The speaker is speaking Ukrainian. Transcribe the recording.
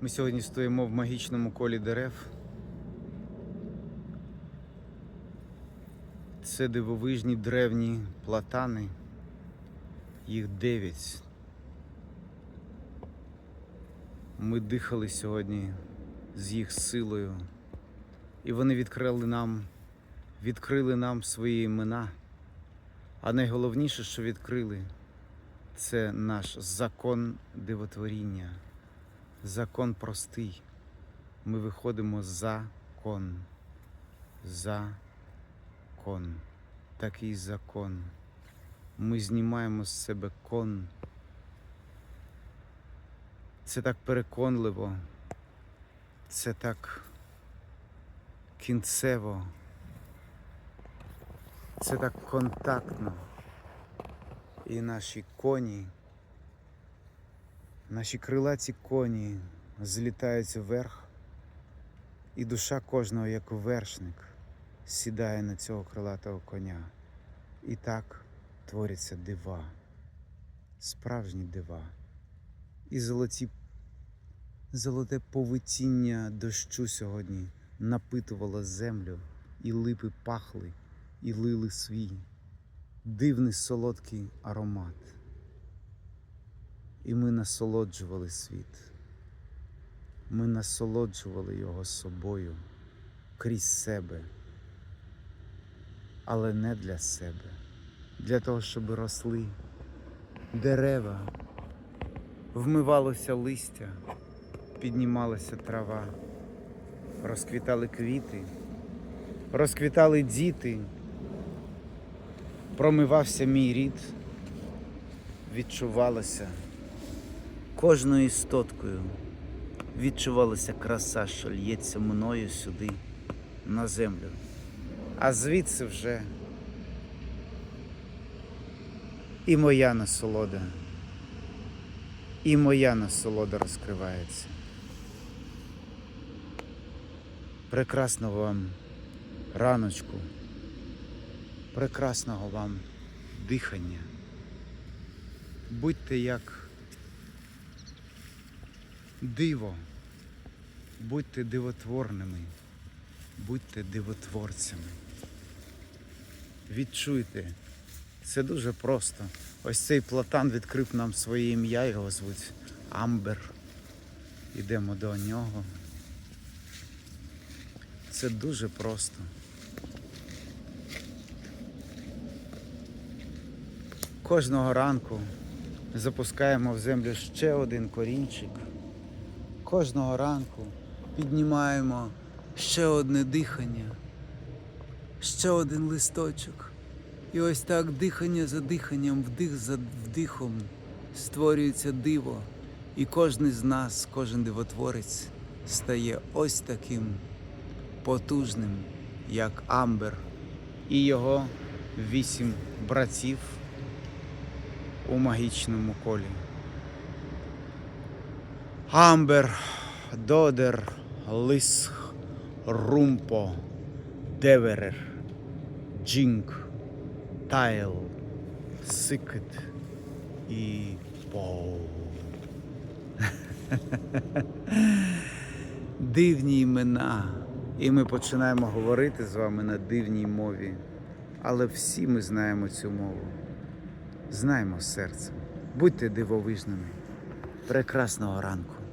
Ми сьогодні стоїмо в магічному колі дерев. Це дивовижні древні платани. Їх дев'ять. Ми дихали сьогодні з їх силою, і вони відкрили нам, відкрили нам свої імена. А найголовніше, що відкрили, це наш закон дивотворіння. Закон простий. Ми виходимо за кон. Закон. Такий закон. Ми знімаємо з себе кон. Це так переконливо. Це так кінцево. Це так контактно. І наші коні. Наші крилаті коні злітають вверх, і душа кожного, як вершник, сідає на цього крилатого коня. І так творяться дива, справжні дива. І золоті, золоте повитіння дощу сьогодні напитувало землю, і липи пахли, і лили свій дивний солодкий аромат і ми насолоджували світ. Ми насолоджували його собою крізь себе, але не для себе, для того, щоб росли дерева, вмивалося листя, піднімалася трава, розквітали квіти, розквітали діти, промивався мій рід, відчувалося кожною істоткою відчувалася краса, що лється мною сюди, на землю. А звідси вже і моя насолода, і моя насолода розкривається. Прекрасного вам раночку, прекрасного вам дихання. Будьте як диво. Будьте дивотворними, будьте дивотворцями. Відчуйте, це дуже просто. Ось цей платан відкрив нам своє ім'я, його звуть Амбер. Йдемо до нього. Це дуже просто. Кожного ранку запускаємо в землю ще один корінчик. Кожного ранку піднімаємо ще одне дихання, ще один листочок. І ось так дихання за диханням, вдих за вдихом створюється диво. І кожен з нас, кожен дивотворець стає ось таким потужним, як Амбер і його вісім братів у магічному колі. Амбер, Додер, Лисх, Румпо, Деверер, Джінк, Тайл, Сикет і Поу. Дивні імена. І ми починаємо говорити з вами на дивній мові. Але всі ми знаємо цю мову. Знаємо серцем. Будьте дивовижними. Прекрасного ранку.